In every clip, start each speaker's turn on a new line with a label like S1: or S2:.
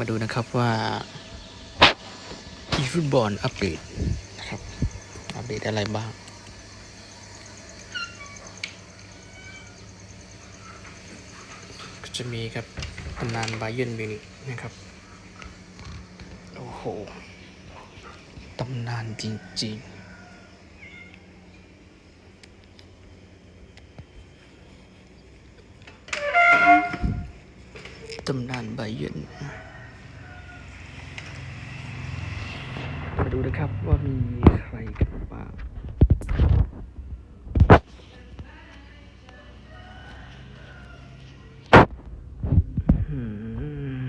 S1: มาดูนะครับว่าอีฟุตบอลอัปเดตนะครับ อัปเดตอะไรบ้าง ก็จะมีครับตำนานบาเยนมิวนิกนะครับ โอ้โหตำนานจริง ๆตำนานบาเยร์นมา ดูนะครับว่ามีใครกันบ้างอืม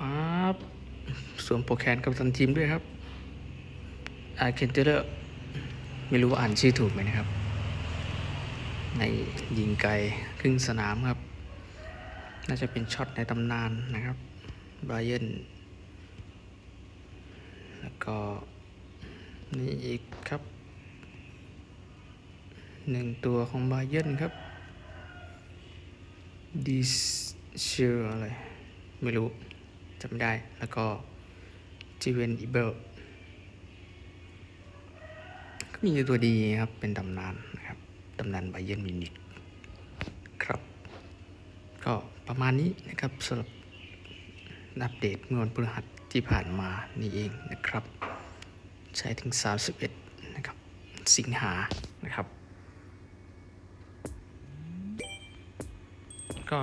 S1: ปั๊บสวมโปรแคนกับทันทีมด้วยครับอาเคนเตอร์ไม่รู้ว่าอ่านชื่อถูกไหมนะครับ ในยิงไกลครึ่งสนามครับ น่าจะเป็นช็อตในตำนานนะครับบาเยนแล้วก็นี่อีกครับหนึ่งตัวของบาเยนครับดิเชอร์อะไร ไม่รู้จำไม่ได้แล้วก็จีเวนอีเบลก็มีตัวดีครับ เป็นตำนานนะครับตำนานบาเยนมิวนิกครับ ก็ ประมาณนี้นะครับสำหรับอัปเดตเมื่อวันพฤหัสที่ผ่านมานี่เองนะครับ ใช้ถึง 31 นะครับ สิงหานะครับ ก็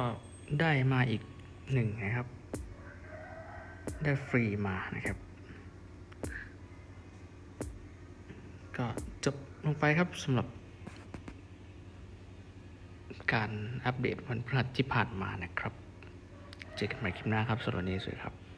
S1: ได้มาอีกหนึ่งนะครับ ได้ฟรีมานะครับ ก็จบลงไปครับสำหรับ การอัปเดตวันพฤหัสที่ผ่านมานะครับ เจอกันใหม่คลิปหน้าครับสวัสดีสวัสดีครับ